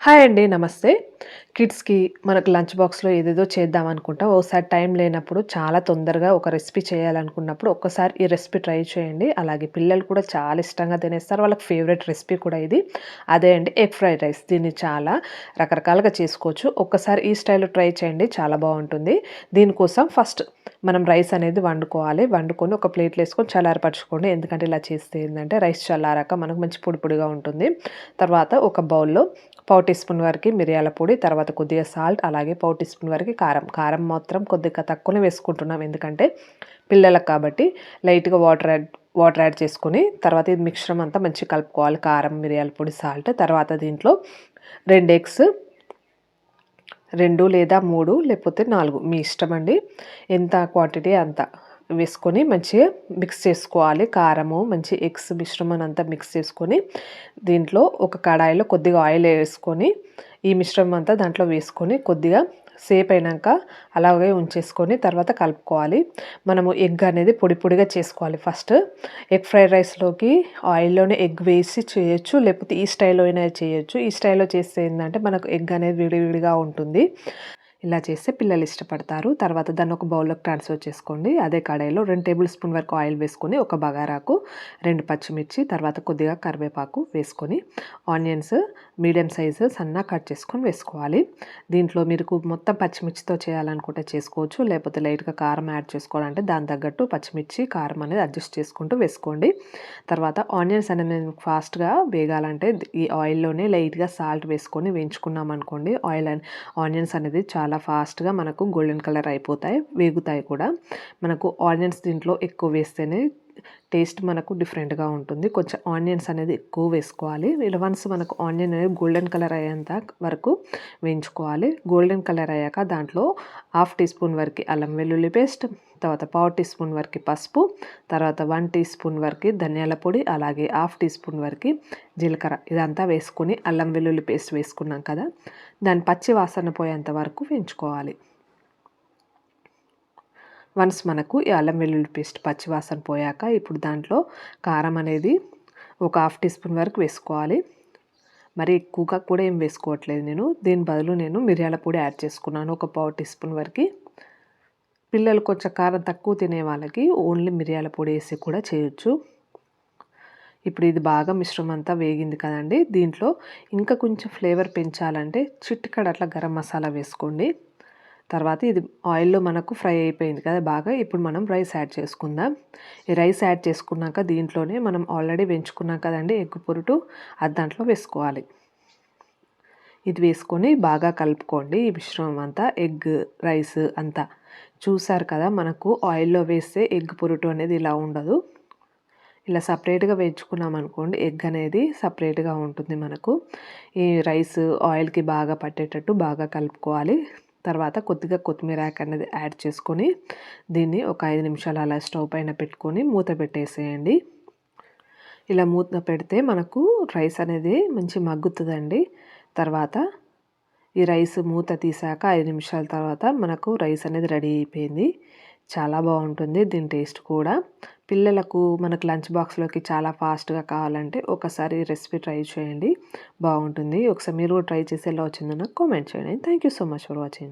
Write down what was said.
Hi అండి నమస్తే. కిడ్స్కి మనకు లంచ్ బాక్స్లో ఏదేదో చేద్దాం అనుకుంటా. ఒకసారి టైం లేనప్పుడు చాలా తొందరగా ఒక రెసిపీ చేయాలనుకున్నప్పుడు ఒక్కసారి ఈ రెసిపీ ట్రై చేయండి. అలాగే పిల్లలు కూడా చాలా ఇష్టంగా తినేస్తారు. వాళ్ళకి ఫేవరెట్ రెసిపీ కూడా ఇది. అదే అండి ఎగ్ ఫ్రైడ్ రైస్. దీన్ని చాలా రకరకాలుగా చేసుకోవచ్చు. ఒక్కసారి ఈ స్టైల్లో ట్రై చేయండి చాలా బాగుంటుంది. దీనికోసం ఫస్ట్ మనం రైస్ అనేది వండుకోవాలి. వండుకొని ఒక ప్లేట్లో వేసుకొని చల్లారపరచుకోండి. ఎందుకంటే ఇలా చేస్తే ఏంటంటే రైస్ చల్లారాక మనకు మంచి పొడి పొడిగా ఉంటుంది. తర్వాత ఒక బౌల్లో పావు టీ స్పూన్ వరకు మిరియాల పొడి తర్వాత కొద్దిగా సాల్ట్ అలాగే పావు టీ స్పూన్ వరకు కారం. కారం మాత్రం కొద్దిగా తక్కువనే వేసుకుంటున్నాం. ఎందుకంటే పిల్లలకు కాబట్టి లైట్గా వాటర్ యాడ్ వాటర్ యాడ్ చేసుకొని తర్వాత ఇది మిశ్రమం అంతా మంచిగా కలుపుకోవాలి. కారం మిరియాల పొడి సాల్ట్. తర్వాత దీంట్లో రెండు ఎగ్స్ రెండు లేదా మూడు లేకపోతే నాలుగు. మీ ఇష్టం అండి ఎంత క్వాంటిటీ అంత వేసుకొని మంచిగా మిక్స్ చేసుకోవాలి. కారము మంచి ఎగ్స్ మిశ్రమం అంతా మిక్స్ చేసుకొని దీంట్లో ఒక కడాయిలో కొద్దిగా ఆయిల్ వేసుకొని ఈ మిశ్రమం అంతా దాంట్లో వేసుకొని కొద్దిగా సేపు అయినాక అలాగే ఉంచేసుకొని తర్వాత కలుపుకోవాలి. మనము ఎగ్ అనేది పొడి పొడిగా చేసుకోవాలి ఫస్ట్. ఎగ్ ఫ్రైడ్ రైస్లోకి ఆయిల్లోనే ఎగ్ వేసి చేయొచ్చు లేకపోతే ఈ స్టైల్లో అయినా చేయొచ్చు. ఈ స్టైల్లో చేస్తే ఏంటంటే మనకు ఎగ్ అనేది విడివిడిగా ఉంటుంది. ఇలా చేస్తే పిల్లలు ఇష్టపడతారు. తర్వాత దాన్ని ఒక బౌల్లోకి ట్రాన్స్ఫర్ చేసుకోండి. అదే కడాయిలో రెండు టేబుల్ స్పూన్ వరకు ఆయిల్ వేసుకొని ఒక బగారాకు రెండు పచ్చిమిర్చి తర్వాత కొద్దిగా కరివేపాకు వేసుకొని ఆనియన్స్ మీడియం సైజు సన్న కట్ చేసుకొని వేసుకోవాలి. దీంట్లో మీరు మొత్తం పచ్చిమిర్చితో చేయాలనుకుంటే చేసుకోవచ్చు. లేకపోతే లైట్గా కారం యాడ్ చేసుకోవాలంటే దాని తగ్గట్టు పచ్చిమిర్చి కారం అనేది అడ్జస్ట్ చేసుకుంటూ వేసుకోండి. తర్వాత ఆనియన్స్ అనేది ఫాస్ట్గా వేగాలంటే ఈ ఆయిల్లోనే లైట్గా సాల్ట్ వేసుకొని వేయించుకున్నాం అనుకోండి ఆయిల్ ఆనియన్స్ అనేది చాలా చాలా ఫాస్ట్గా మనకు గోల్డెన్ కలర్ అయిపోతాయి వేగుతాయి కూడా. మనకు ఆనియన్స్ దీంట్లో ఎక్కువ వేస్తేనే టేస్ట్ మనకు డిఫరెంట్గా ఉంటుంది. కొంచెం ఆనియన్స్ అనేది ఎక్కువ వేసుకోవాలి. వన్స్ మనకు ఆనియన్ అనేది గోల్డెన్ కలర్ అయ్యేంత వరకు వేయించుకోవాలి. గోల్డెన్ కలర్ అయ్యాక దాంట్లో హాఫ్ టీ స్పూన్ వరకు అల్లం వెల్లుల్లి పేస్ట్ తర్వాత పావు టీ స్పూన్ వరకు పసుపు తర్వాత వన్ టీ స్పూన్ వరకు ధనియాల పొడి అలాగే హాఫ్ టీ స్పూన్ వరకు జీలకర్ర. ఇదంతా వేసుకొని అల్లం వెల్లుల్లి పేస్ట్ వేసుకున్నాం కదా దాని పచ్చి వాసన పోయేంత వరకు వేయించుకోవాలి. వన్స్ మనకు ఈ అల్లం వెల్లుల్లి పేస్ట్ పచ్చివాసన పోయాక ఇప్పుడు దాంట్లో కారం అనేది ఒక హాఫ్ టీ స్పూన్ వరకు వేసుకోవాలి. మరి ఎక్కువగా కూడా ఏం వేసుకోవట్లేదు నేను. దీని బదులు నేను మిరియాల పొడి యాడ్ చేసుకున్నాను. ఒక పావు టీ స్పూన్ వరకు. పిల్లలు కొంచెం కారం తక్కువ తినే వాళ్ళకి ఓన్లీ మిరియాల పొడి వేసి కూడా చేయొచ్చు. ఇప్పుడు ఇది బాగా మిశ్రమం అంతా వేగింది కదండి. దీంట్లో ఇంకా కొంచెం ఫ్లేవర్ పెంచాలంటే చిట్టుకడ అట్లా గరం మసాలా వేసుకోండి. తర్వాత ఇది ఆయిల్లో మనకు ఫ్రై అయిపోయింది కదా బాగా. ఇప్పుడు మనం రైస్ యాడ్ చేసుకుందాం. ఈ రైస్ యాడ్ చేసుకున్నాక దీంట్లోనే మనం ఆల్రెడీ పెంచుకున్నాం కదండి ఎగ్ పొరుటు అది దాంట్లో వేసుకోవాలి. ఇది వేసుకొని బాగా కలుపుకోండి ఈ మిశ్రమం అంతా ఎగ్ రైస్ అంతా. చూసారు కదా మనకు ఆయిల్లో వేస్తే ఎగ్ పొరుటు అనేది ఇలా ఉండదు. ఇలా సపరేట్గా వేయించుకున్నాం అనుకోండి ఎగ్ అనేది సపరేట్గా ఉంటుంది మనకు. ఈ రైస్ ఆయిల్కి బాగా పట్టేటట్టు బాగా కలుపుకోవాలి. తర్వాత కొద్దిగా కొత్తిమీర అనేది యాడ్ చేసుకొని దీన్ని ఒక ఐదు నిమిషాలు అలా స్టవ్ పైన పెట్టుకొని మూత పెట్టేసేయండి. ఇలా మూత పెడితే మనకు రైస్ అనేది మంచి మగ్గుతుందండి. తర్వాత ఈ రైస్ మూత తీసాక ఐదు నిమిషాల తర్వాత మనకు రైస్ అనేది రెడీ అయిపోయింది. చాలా బాగుంటుంది దీని టేస్ట్ కూడా. పిల్లలకు మనకు లంచ్ బాక్స్లోకి చాలా ఫాస్ట్గా కావాలంటే ఒకసారి రెసిపీ ట్రై చేయండి. బాగుంటుంది. ఒకసారి మీరు ట్రై చేసి ఎలా వచ్చిందో నాకు కామెంట్ చేయండి. Thank you so much for watching.